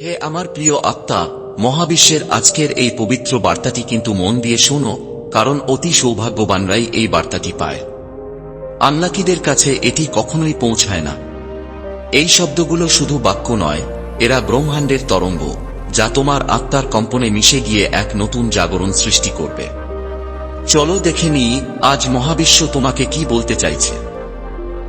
হে আমার প্রিয় আত্মা, মহাবিশ্বের আজকের এই পবিত্র বার্তাটি কিন্তু মন দিয়ে শোনো, কারণ অতি সৌভাগ্যবানরাই এই বার্তাটি পায়। আন্নাকিদের কাছে এটি কখনোই পৌঁছায় না। এই শব্দগুলো শুধু বাক্য নয়, এরা ব্রহ্মাণ্ডের তরঙ্গ, যা তোমার আত্মার কম্পনে মিশে গিয়ে এক নতুন জাগরণ সৃষ্টি করবে। চলো দেখে নিই, আজ মহাবিশ্ব তোমাকে কি বলতে চাইছে।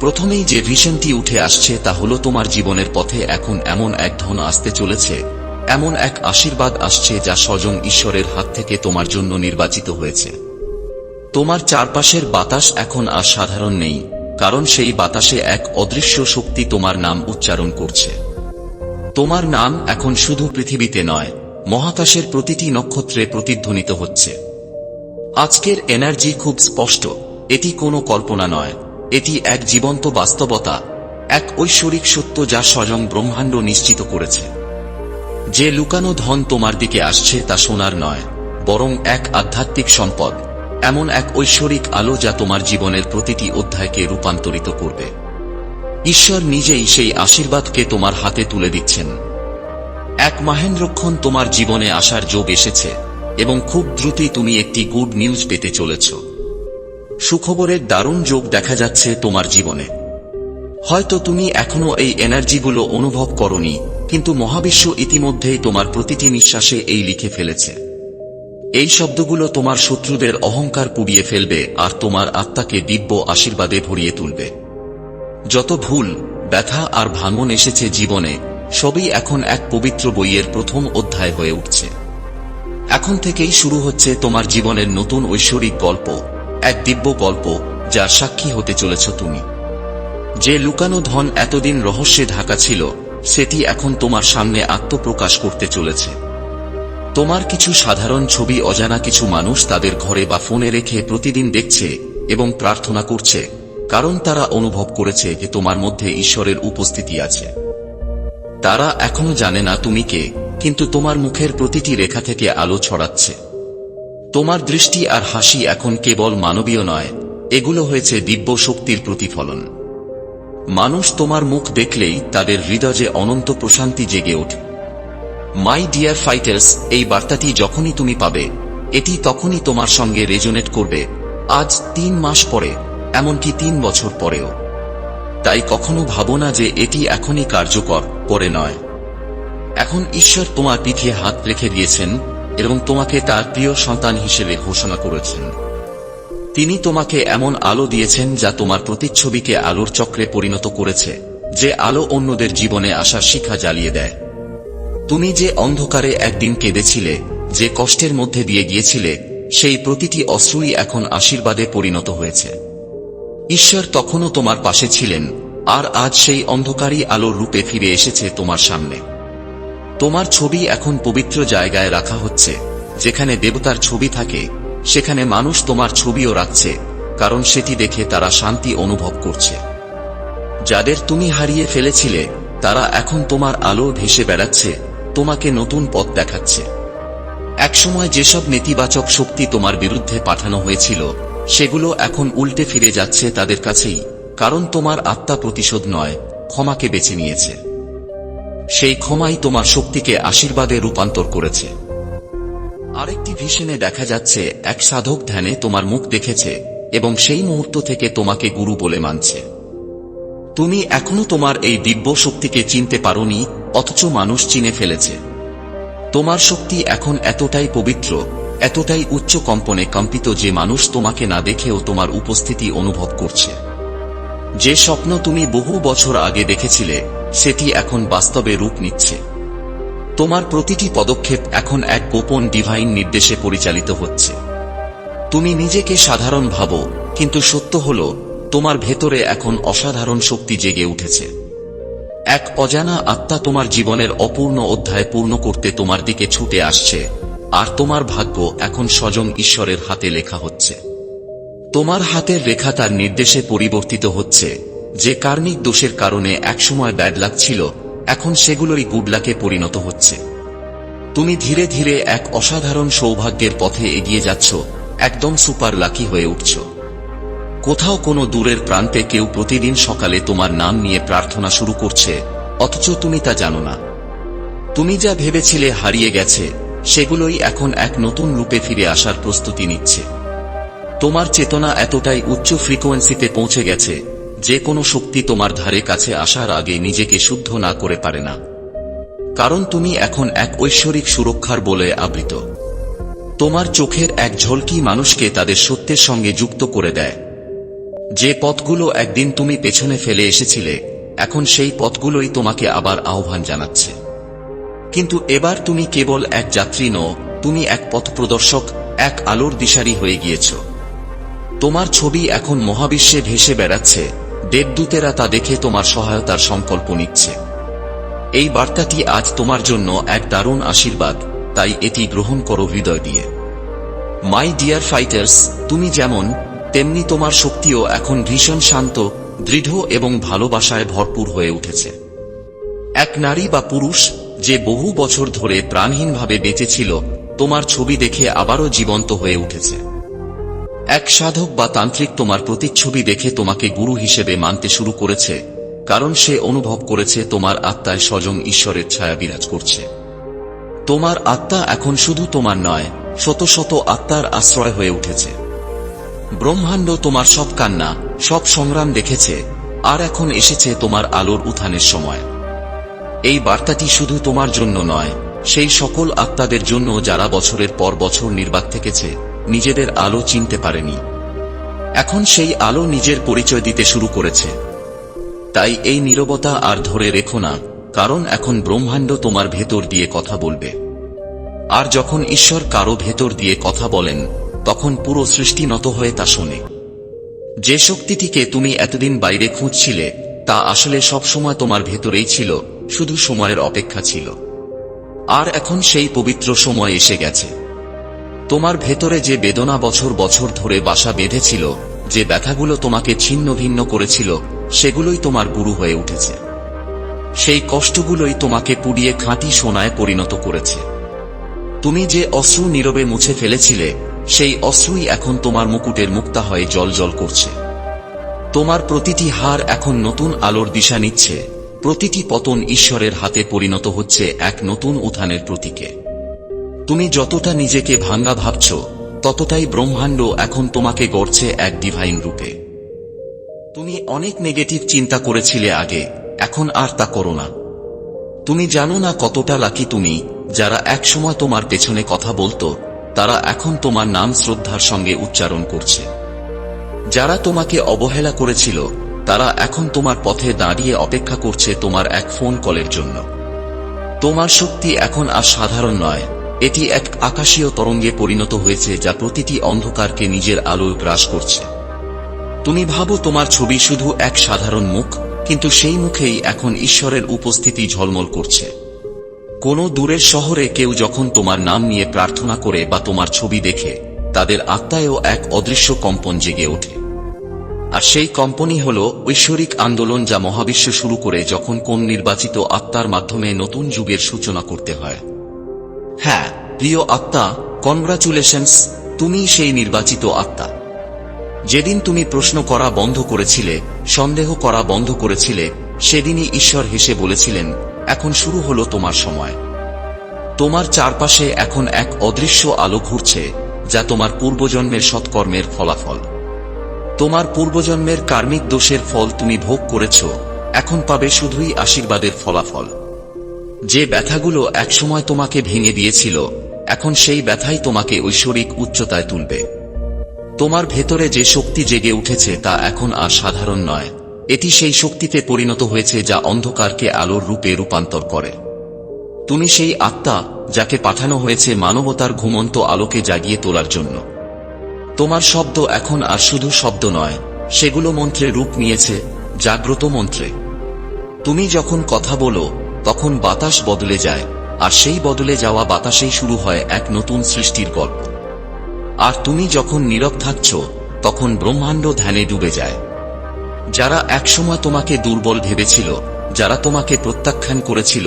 প্রথমেই যে ভিশনটি উঠে আসছে তা হলো তোমার জীবনের পথে এখন এমন এক ধন আসতে চলেছে, এমন এক আশীর্বাদ আসছে যা স্বজন ঈশ্বরের হাত থেকে তোমার জন্য নির্বাচিত হয়েছে। তোমার চারপাশের বাতাস এখন আর সাধারণ নেই, কারণ সেই বাতাসে এক অদৃশ্য শক্তি তোমার নাম উচ্চারণ করছে। তোমার নাম এখন শুধু পৃথিবীতে নয়, মহাকাশের প্রতিটি নক্ষত্রে প্রতিধ্বনিত হচ্ছে। আজকের এনার্জি খুব স্পষ্ট, এটি কোনো কল্পনা নয় এটি এক জীবন্ত বাস্তবতা, এক ঐশ্বরিক সত্য যা স্বয়ং ব্রহ্মাণ্ড নিশ্চিত করেছে। যে লুকানো ধন তোমার দিকে আসছে তা সোনার নয়, বরং এক আধ্যাত্মিক সম্পদ, এমন এক ঐশ্বরিক আলো যা তোমার জীবনের প্রতিটি অধ্যায়কে রূপান্তরিত করবে। ঈশ্বর নিজেই সেই আশীর্বাদকে তোমার হাতে তুলে দিচ্ছেন। এক মাহেন্দ্রক্ষণ তোমার জীবনে আসার যোগ এসেছে, এবং খুব দ্রুতই তুমি একটি গুড নিউজ পেতে চলেছ। সুখবরের দারুণ যোগ দেখা যাচ্ছে তোমার জীবনে। হয়তো তুমি এখনও এই এনার্জিগুলো অনুভব করনি, কিন্তু মহাবিশ্ব ইতিমধ্যেই তোমার প্রতিটি নিঃশ্বাসে এই লিখে ফেলেছে। এই শব্দগুলো তোমার শত্রুদের অহংকার পুড়িয়ে ফেলবে আর তোমার আত্মাকে দিব্য আশীর্বাদে ভরিয়ে তুলবে। যত ভুল, ব্যথা আর ভাঙন এসেছে জীবনে, সবই এখন এক পবিত্র বইয়ের প্রথম অধ্যায় হয়ে উঠছে। এখন থেকেই শুরু হচ্ছে তোমার জীবনের নতুন ঐশ্বরিক গল্প। এক দিব্য গল্প যার সাক্ষী হতে চলেছ তুমি। যে লুকানো ধন এতদিন রহস্যে ঢাকা ছিল, সেটি এখন তোমার সামনে আত্মপ্রকাশ করতে চলেছে। তোমার কিছু সাধারণ ছবি, অজানা কিছু মানুষ তাদের ঘরে বা ফোনে রেখে প্রতিদিন দেখছে এবং প্রার্থনা করছে, কারণ তারা অনুভব করেছে যে তোমার মধ্যে ঈশ্বরের উপস্থিতি আছে। তারা এখনও জানে না তুমি কে, কিন্তু তোমার মুখের প্রতিটি রেখা থেকে আলো ছড়াচ্ছে। তোমার দৃষ্টি আর হাসি এখন কেবল মানবীয় নয়, এগুলো হয়েছে দিব্য শক্তির প্রতিফলন। মানুষ তোমার মুখ দেখলেই তাদের হৃদয়ে অনন্ত প্রশান্তি জেগে ওঠে। মাই ডিয়ার ফাইটার্স এই বার্তাটি যখনই তুমি পাবে, এটি তখনই তোমার সঙ্গে রেজোনেট করবে, আজ তিন মাস পরে, এমনকি তিন বছর পরেও। তাই কখনো ভাবো না যে এটি এখনই কার্যকর, পরে নয়। এখন ঈশ্বর তোমার পিঠে হাত রেখে দিয়েছেন এবং তোমাকে তার প্রিয় সন্তান হিসেবে ঘোষণা করেছেন। তিনি তোমাকে এমন আলো দিয়েছেন যা তোমার প্রতিচ্ছবিকে আলোর চক্রে পরিণত করেছে, যে আলো অন্যদের জীবনে আসার শিক্ষা জ্বালিয়ে দেয়। তুমি যে অন্ধকারে একদিন কেঁদেছিলে, যে কষ্টের মধ্যে দিয়ে গিয়েছিলে, সেই প্রতিটি অশ্রুই এখন আশীর্বাদে পরিণত হয়েছে। ঈশ্বর তখনও তোমার পাশে ছিলেন, আর আজ সেই অন্ধকারই আলোর রূপে ফিরে এসেছে তোমার সামনে। তোমার ছবি এখন পবিত্র জায়গায় রাখা হচ্ছে। যেখানে দেবতার ছবি থাকে, সেখানে মানুষ তোমার ছবিও রাখছে, কারণ সেটি দেখে তারা শান্তি অনুভব করছে। যাদের তুমি হারিয়ে ফেলেছিলে, তারা এখন তোমার আলো ভেসে বেড়াচ্ছে, তোমাকে নতুন পথ দেখাচ্ছে। একসময় যেসব নেতিবাচক শক্তি তোমার বিরুদ্ধে পাঠানো হয়েছিল, সেগুলো এখন উল্টে ফিরে যাচ্ছে তাদের কাছেই, কারণ তোমার আত্মা প্রতিশোধ নয়, ক্ষমাকে বেছে নিয়েছে। সেই ক্ষমাই তোমার শক্তিকে আশীর্বাদে রূপান্তর করেছে। আরেকটি ভিশনে দেখা যাচ্ছে, এক সাধক ধ্যানে তোমার মুখ দেখেছে এবং সেই মুহূর্ত থেকে তোমাকে গুরু বলে মানছে। তুমি এখনও তোমার এই দিব্য শক্তিকে চিনতে পারোনি, অথচ মানুষ চিনে ফেলেছে। তোমার শক্তি এখন এতটাই পবিত্র, এতটাই উচ্চ কম্পনে কম্পিত যে মানুষ তোমাকে না দেখেও তোমার উপস্থিতি অনুভব করছে। যে স্বপ্ন তুমি বহু বছর আগে দেখেছিলে, সেটি এখন বাস্তবে রূপ নিচ্ছে। তোমার প্রতিটি পদক্ষেপ এখন এক গোপন ডিভাইন নির্দেশে পরিচালিত হচ্ছে। তুমি নিজেকে সাধারণ ভাবো, কিন্তু সত্য হল, তোমার ভেতরে এখন অসাধারণ শক্তি জেগে উঠেছে। এক অজানা আত্মা তোমার জীবনের অপূর্ণ অধ্যায় পূর্ণ করতে তোমার দিকে ছুটে আসছে, আর তোমার ভাগ্য এখন স্বজন ঈশ্বরের হাতে লেখা হচ্ছে। তোমার হাতের রেখা তার নির্দেশে পরিবর্তিত হচ্ছে। যে কার্মিক দোষের কারণে একসময় ব্যাড লাক ছিল, এখন সেগুলোই গুডলাকে পরিণত হচ্ছে। তুমি ধীরে ধীরে এক অসাধারণ সৌভাগ্যের পথে এগিয়ে যাচ্ছ, একদম সুপার লাকি হয়ে উঠছ। কোথাও কোনো দূরের প্রান্তে কেউ প্রতিদিন সকালে তোমার নাম নিয়ে প্রার্থনা শুরু করছে, অথচ তুমি তা জানো না। তুমি যা ভেবেছিলে হারিয়ে গেছে, সেগুলোই এখন এক নতুন রূপে ফিরে আসার প্রস্তুতি নিচ্ছে। তোমার চেতনা এতটাই উচ্চ ফ্রিকোয়েন্সিতে পৌঁছে গেছে যে কোনো শক্তি তোমার ধারে কাছে আসার আগে নিজেকে শুদ্ধ না করে পারে না। কারণ তুমি এখন এক ঐশ্বরিক সুরক্ষার বলে আবৃত। তোমার চোখের এক ঝলকি মানুষকে তাদের সত্যের সঙ্গে যুক্ত করে দেয়। যে পথগুলো একদিন তুমি পেছনে ফেলে এসেছিলে, এখন সেই পথগুলোই তোমাকে আবার আহ্বান জানাচ্ছে। কিন্তু এবার তুমি কেবল এক যাত্রী নও, তুমি এক পথ প্রদর্শক এক আলোর দিশারি হয়ে গিয়েছ। তোমার ছবি এখন মহাবিশ্বে ভেসে বেড়াচ্ছে। দেবদূতেরা তা দেখে তোমার সহায়তার সংকল্প নিচ্ছে। এই বার্তাটি আজ তোমার জন্য এক দারুণ আশীর্বাদ, তাই এটি গ্রহণ করো হৃদয় দিয়ে। মাই ডিয়ার ফাইটার্স তুমি যেমন, তেমনি তোমার শক্তিও এখন ভীষণ শান্ত, দৃঢ় এবং ভালোবাসায় ভরপুর হয়ে উঠেছে। এক নারী বা পুরুষ, যে বহু বছর ধরে প্রাণহীনভাবে বেঁচেছিল তোমার ছবি দেখে আবারও জীবন্ত হয়ে উঠেছে। এক সাধক বা তান্ত্রিক তোমার প্রতিচ্ছবি দেখে তোমাকে গুরু হিসেবে মানতে শুরু করেছে, কারণ সে অনুভব করেছে তোমার আত্মায় স্বয়ং ঈশ্বরের ছায়া বিরাজ করছে। তোমার আত্মা এখন শুধু তোমার নয়, শত শত আত্মার আশ্রয় হয়ে উঠেছে। ব্রহ্মাণ্ড তোমার সব কান্না, সব সংগ্রাম দেখেছে, আর এখন এসেছে তোমার আলোর উত্থানের সময়। এই বার্তাটি শুধু তোমার জন্য নয়, সেই সকল আত্মাদের জন্য যারা বছরের পর বছর নির্বাক থেকেছে নিজেদের আলো চিনতে পারেনি। এখন সেই আলো নিজের পরিচয় দিতে শুরু করেছে। তাই এই নীরবতা আর ধরে রেখো না, কারণ এখন ব্রহ্মাণ্ড তোমার ভেতর দিয়ে কথা বলবে। আর যখন ঈশ্বর কারও ভেতর দিয়ে কথা বলেন, তখন পুরো সৃষ্টি নত হয়ে তা শোনে। যে শক্তিটিকে তুমি এতদিন বাইরে খুঁজছিলে, তা আসলে সবসময় তোমার ভেতরেই ছিল, শুধু সময়ের অপেক্ষা ছিল। আর এখন সেই পবিত্র সময় এসে গেছে। তোমার ভেতরে যে বেদনা বছর বছর ধরে বাসা বেঁধেছিল, যে ব্যথাগুলো তোমাকে ছিন্ন ভিন্ন করেছিল, সেগুলোই তোমার গুরু হয়ে উঠেছে। সেই কষ্টগুলোই তোমাকে পুড়িয়ে খাঁটি সোনায় পরিণত করেছে। তুমি যে অশ্রু নীরবে মুছে ফেলেছিলে, সেই অশ্রুই এখন তোমার মুকুটের মুক্তা হয়ে জল জল করছে। তোমার প্রতিটি হার এখন নতুন আলোর দিশা নিচ্ছে, প্রতিটি পতন ঈশ্বরের হাতে পরিণত হচ্ছে এক নতুন উত্থানের প্রতীকে। তুমি যতটা নিজেকে ভাঙ্গা ভাবছ, ততটাই ব্রহ্মাণ্ড এখন তোমাকে গড়ছে এক ডিভাইন রূপে। তুমি অনেক নেগেটিভ চিন্তা করেছিলে আগে, এখন আর তা করো না। তুমি জানো না কতটা লাকি তুমি, যারা একসময় তোমার পেছনে কথা বলতো, তারা এখন তোমার নাম শ্রদ্ধার সঙ্গে উচ্চারণ করছে। যারা তোমাকে অবহেলা করেছিল, তারা এখন তোমার পথে দাঁড়িয়ে অপেক্ষা করছে তোমার এক ফোন কলের জন্য। তোমার শক্তি এখন আর সাধারণ নয় এটি এক আকাশীয় তরঙ্গে পরিণত হয়েছে যা প্রতিটি অন্ধকারকে নিজের আলোয় গ্রাস করছে। তুমি ভাবো তোমার ছবি শুধু এক সাধারণ মুখ, কিন্তু সেই মুখেই এখন ঈশ্বরের উপস্থিতি ঝলমল করছে। কোনো দূরের শহরে কেউ যখন তোমার নাম নিয়ে প্রার্থনা করে বা তোমার ছবি দেখে, তাদের আত্মায়ও এক অদৃশ্য কম্পন জেগে ওঠে। আর সেই কম্পনই হল ঐশ্বরিক আন্দোলন যা মহাবিশ্ব শুরু করে যখন কোন নির্বাচিত আত্মার মাধ্যমে নতুন যুগের সূচনা করতে হয়। হ্যাঁ প্রিয় আত্মা কনগ্রাচুলেশনস তুমি সেই নির্বাচিত আত্মা। যেদিন তুমি প্রশ্ন করা বন্ধ করেছিলে, সন্দেহ করা বন্ধ করেছিলে, সেদিনই ঈশ্বর হেসে বলেছিলেন, এখন শুরু হলো তোমার সময়। তোমার চারপাশে এখন এক অদৃশ্য আলো ঘুরছে, যা তোমার পূর্বজন্মের সৎকর্মের ফলাফল। তোমার পূর্বজন্মের কার্মিক দোষের ফল তুমি ভোগ করেছ, এখন পাবে শুধুই আশীর্বাদের ফলাফল। যে ব্যথাগুলো একসময় তোমাকে ভেঙে দিয়েছিল, এখন সেই ব্যথাই তোমাকে ঐশ্বরিক উচ্চতায় তুলবে। তোমার ভেতরে যে শক্তি জেগে উঠেছে তা এখন আর সাধারণ নয়। এটি সেই শক্তিতে পরিণত হয়েছে যা অন্ধকারকে আলোর রূপে রূপান্তর করে। তুমি সেই আত্মা যাকে পাঠানো হয়েছে মানবতার ঘুমন্ত আলোকে জাগিয়ে তোলার জন্য। তোমার শব্দ এখন আর শুধু শব্দ নয়, সেগুলো মন্ত্রে রূপ নিয়েছে, জাগ্রত মন্ত্রে। তুমি যখন কথা বলো তখন বাতাস বদলে যায়, আর সেই বদলে যাওয়া বাতাসেই শুরু হয় এক নতুন সৃষ্টির গল্প। আর তুমি যখন নীরব থাকছ, তখন ব্রহ্মাণ্ড ধ্যানে ডুবে যায়। যারা একসময় তোমাকে দুর্বল ভেবেছিল, যারা তোমাকে প্রত্যাখ্যান করেছিল,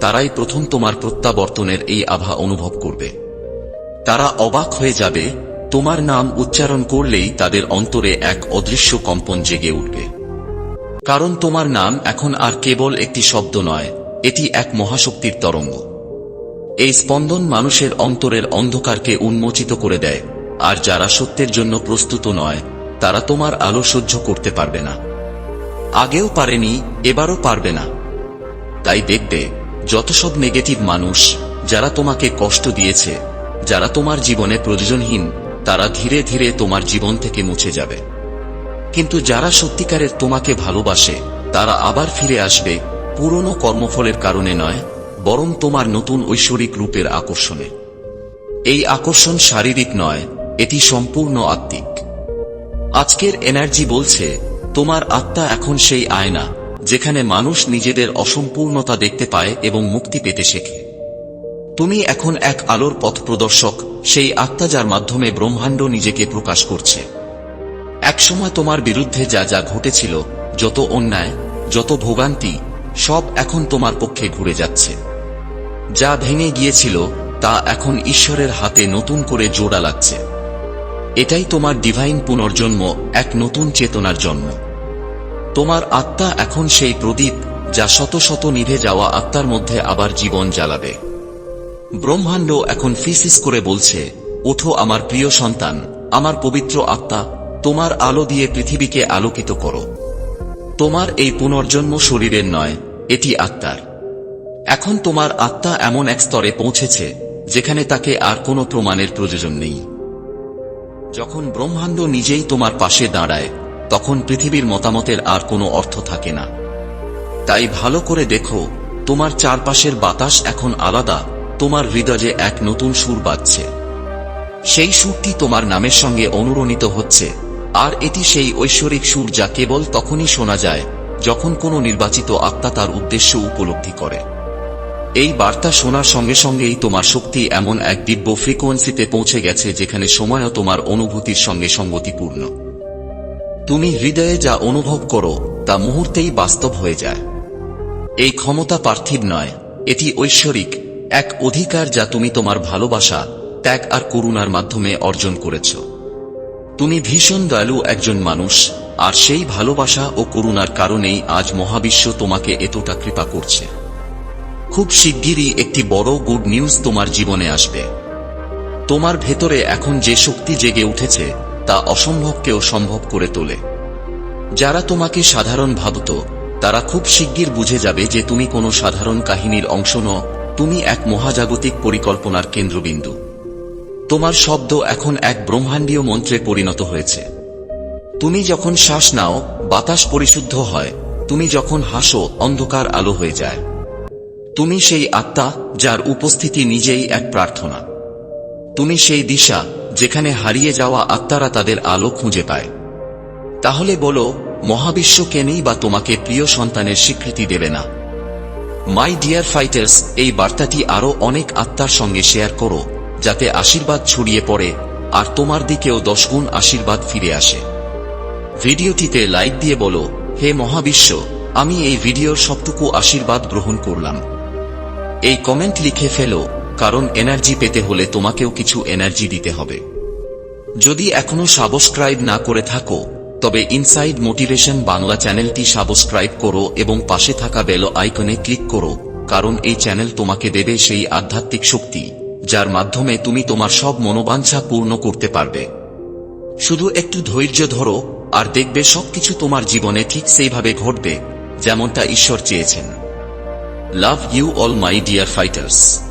তারাই প্রথম তোমার প্রত্যাবর্তনের এই আভা অনুভব করবে। তারা অবাক হয়ে যাবে, তোমার নাম উচ্চারণ করলেই তাদের অন্তরে এক অদৃশ্য কম্পন জেগে উঠবে। কারণ তোমার নাম এখন আর কেবল একটি শব্দ নয় এটি এক মহাশক্তির তরঙ্গ। এই স্পন্দন মানুষের অন্তরের অন্ধকারকে উন্মোচিত করে দেয়, আর যারা সত্যের জন্য প্রস্তুত নয়, তারা তোমার আলো সহ্য করতে পারবে না। আগেও পারেনি, এবারও পারবে না। তাই দেখবে যত সব নেগেটিভ মানুষ, যারা তোমাকে কষ্ট দিয়েছে, যারা তোমার জীবনে প্রয়োজনহীন, তারা ধীরে ধীরে তোমার জীবন থেকে মুছে যাবে। কিন্তু যারা সত্যিকারের তোমাকে ভালোবাসে, তারা আবার ফিরে আসবে পুরনো কর্মফলের কারণে নয়, বরং তোমার নতুন ঐশ্বরিক রূপের আকর্ষণে। এই আকর্ষণ শারীরিক নয়, এটি সম্পূর্ণ আত্মিক। আজকের এনার্জি বলছে, তোমার আত্মা এখন সেই আয়না, যেখানে মানুষ নিজেদের অসম্পূর্ণতা দেখতে পায় এবং মুক্তি পেতে শেখে। তুমি এখন এক আলোর পথ প্রদর্শক, সেই আত্মা যার মাধ্যমে ব্রহ্মাণ্ড নিজেকে প্রকাশ করছে। একসময় তোমার বিরুদ্ধে যা যা ঘটেছিল, যত অন্যায়, যত ভোগান্তি সব এখন তোমার পক্ষে ঘুরে যাচ্ছে। যা ভেঙে গিয়েছিল, তা এখন ঈশ্বরের হাতে নতুন করে জোড়া লাগছে। এটাই তোমার ডিভাইন পুনর্জন্ম, এক নতুন চেতনার জন্ম। তোমার আত্মা এখন সেই প্রদীপ, যা শত শত নিভে যাওয়া আত্মার মধ্যে আবার জীবন জ্বালাবে। ব্রহ্মাণ্ড এখন ফিসিস করে বলছে, ওঠো আমার প্রিয় সন্তান, আমার পবিত্র আত্মা, তোমার আলো দিয়ে পৃথিবীকে আলোকিত করো। তোমার এই পুনর্জন্ম শরীরের নয়, এটি আত্মার। এখন তোমার আত্মা এমন এক স্তরে পৌঁছেছে, যেখানে তাকে আর কোনো প্রমাণের প্রয়োজন নেই। যখন ব্রহ্মাণ্ড নিজেই তোমার পাশে দাঁড়ায়, তখন পৃথিবীর মতামতের আর কোনো অর্থ থাকে না। তাই ভালো করে দেখো, তোমার চারপাশের বাতাস এখন আলাদা, তোমার হৃদয়ে এক নতুন সুর বাজছে। সেই সুরটি তোমার নামের সঙ্গে অনুরণিত হচ্ছে আর এটি সেই ঐশ্বরিক সুর যা কেবল তখনই শোনা যায়, যখন কোনো নির্বাচিত আত্মা তার উদ্দেশ্য উপলব্ধি করে। এই বার্তা শোনার সঙ্গে সঙ্গেই তোমার শক্তি এমন এক দিব্য ফ্রিকোয়েন্সিতে পৌঁছে গেছে, যেখানে সময়ও তোমার অনুভূতির সঙ্গে সঙ্গতিপূর্ণ। তুমি হৃদয়ে যা অনুভব করো, তা মুহূর্তেই বাস্তব হয়ে যায়। এই ক্ষমতা পার্থিব নয়, এটি ঐশ্বরিক, এক অধিকার যা তুমি তোমার ভালোবাসা, ত্যাগ আর করুণার মাধ্যমে অর্জন করেছ। তুমি ভীষণ দয়ালু একজন মানুষ, আর সেই ভালোবাসা ও করুণার কারণেই আজ মহাবিশ্ব তোমাকে এতটা কৃপা করছে। খুব শিগগিরই একটি বড় গুড নিউজ তোমার জীবনে আসবে। তোমার ভেতরে এখন যে শক্তি জেগে উঠেছে, তা অসম্ভবকেও সম্ভব করে তোলে। যারা তোমাকে সাধারণ ভাবত, তারা খুব শিগগির বুঝে যাবে যে তুমি কোনো সাধারণ কাহিনীর অংশ ন তুমি এক মহাজাগতিক পরিকল্পনার কেন্দ্রবিন্দু। তোমার শব্দ এখন এক ব্রহ্মাণ্ডীয় মন্ত্রে পরিণত হয়েছে। তুমি যখন শ্বাস নাও, বাতাস পরিশুদ্ধ হয়, তুমি যখন হাসো, অন্ধকার আলো হয়ে যায়। তুমি সেই আত্মা যার উপস্থিতি নিজেই এক প্রার্থনা। তুমি সেই দিশা যেখানে হারিয়ে যাওয়া আত্মারা তাদের আলো খুঁজে পায়। তাহলে বলো, মহাবিশ্ব কেনেই বা তোমাকে প্রিয় সন্তানের স্বীকৃতি দেবে না? মাই ডিয়ার ফাইটার্স এই বার্তাটি আরও অনেক আত্মার সঙ্গে শেয়ার করো। যাতে আশীর্বাদ ছড়িয়ে পড়ে আর তোমার দিকেও দশগুণ আশীর্বাদ ফিরে আসে। ভিডিওটিতে লাইক দিয়ে বলো, হে মহাবিশ্ব, আমি এই ভিডিওর সবটুকু আশীর্বাদ গ্রহণ করলাম। এই কমেন্ট লিখে ফেলো, কারণ এনার্জি পেতে হলে তোমাকেও কিছু এনার্জি দিতে হবে। যদি এখনও সাবস্ক্রাইব না করে থাকো, তবে ইনসাইড মোটিভেশন বাংলা চ্যানেলটি সাবস্ক্রাইব করো এবং পাশে থাকা বেল আইকনে ক্লিক করো, কারণ এই চ্যানেল তোমাকে দেবে সেই আধ্যাত্মিক শক্তি। যার মাধ্যমে তুমি তোমার সব মনোবাঞ্ছা পূর্ণ করতে পারবে। শুধু একটু ধৈর্য ধরো, আর দেখবে সবকিছু তোমার জীবনে ঠিক সেইভাবে ঘটবে, যেমনটা ঈশ্বর চেয়েছেন। Love you all, my dear fighters.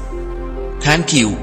Thank you.